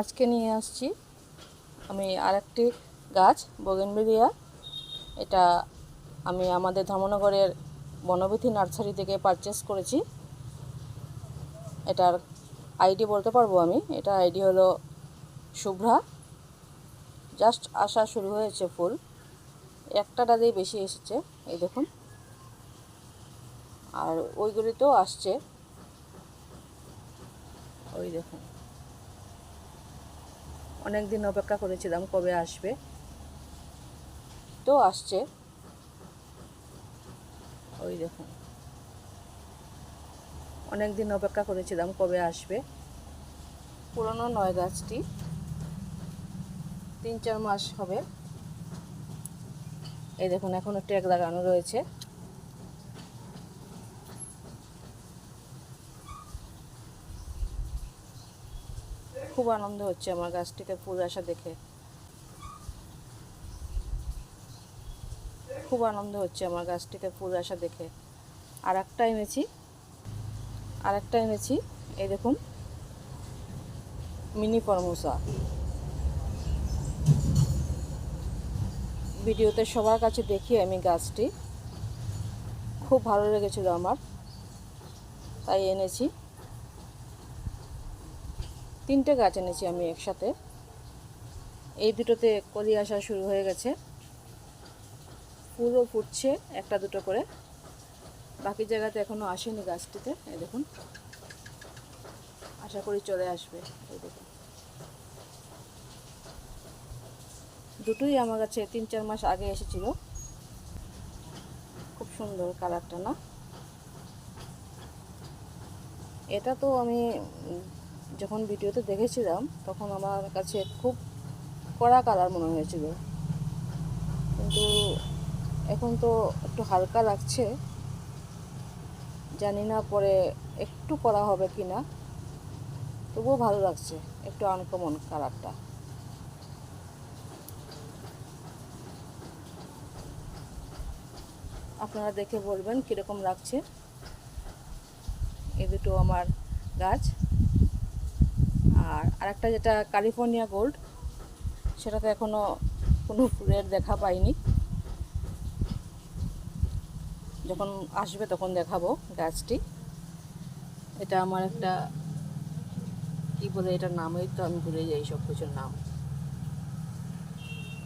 আজকে নিয়ে আসছি আমি আরেকটি গাছ, বগেনবেলিয়া। এটা আমি আমাদের ধর্মনগরের বনবিথি নার্সারি থেকে পারচেস করেছি। এটার আইডি বলতে পারব আমি। এটা আইডি হলো শুভ্রা। জাস্ট আসা শুরু হয়েছে ফুল। একটা ডালেই বেশি এসেছে, এই দেখুন। আর ওইগুলিতেও আসছে। ওই দেখুন। অনেক দিন অপেক্ষা করেছিলাম কবে আসবে। তো আসছে। ওই দেখুন। অনেক দিন অপেক্ষা করেছিলাম কবে আসবে। পুরনো নয় গাছটি। তিন চার মাস হবে। এই দেখুন, এখনও ট্যাগ লাগানো রয়েছে। খুব আনন্দ হচ্ছে আমার গাছটিতে ফুল আসা দেখে। খুব আনন্দ হচ্ছে আমার গাছটিতে ফুল আসা দেখে। আর একটা এনেছি। আর একটা এনেছি। এই দেখুন। মিনি ফরমুসা। ভিডিওতে সবার কাছে দেখি আমি গাছটি। খুব ভালো লেগেছিল আমার। তাই এনেছি। তিনটে গাছ এনেছি আমি একসাথে। এই দুটোতে কলি আসা শুরু হয়ে গেছে। ফুলও ফুটছে, একটা দুটো করে। বাকি জায়গাতে এখনও আসেনি গাছটিতে, এই দেখুন। আশা করি চলে আসবে, এই দেখুন। দুটোই আমার কাছে তিন চার মাস আগে এসেছিল। খুব সুন্দর কালারটা, না? এটা তো আমি যখন ভিডিওতে দেখেছিলাম, তখন আমার কাছে খুব কড়া কালার মনে হয়েছিল। কিন্তু এখন তো একটু হালকা লাগছে। জানি না পরে একটু করা হবে কি না তবুও ভালো লাগছে, একটু আনকমন কালারটা। আপনারা দেখে বলবেন কীরকম লাগছে। এ দুটো আমার গাছ। আর একটা যেটা ক্যালিফোর্নিয়া গোল্ড সেটাতে এখনও কোনো ফুলের দেখা পাইনি। যখন আসবে তখন দেখাবো গাছটি। এটা আমার একটা, কি বলে এটার নামই তো আমি ভুলে যাই সব কিছুর নাম।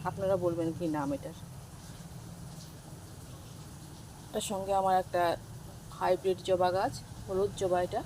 আপনারা বলবেন কি নাম এটার? এটার সঙ্গে আমার একটা হাইব্রিড জবা গাছ, হলুদ জবা এটা।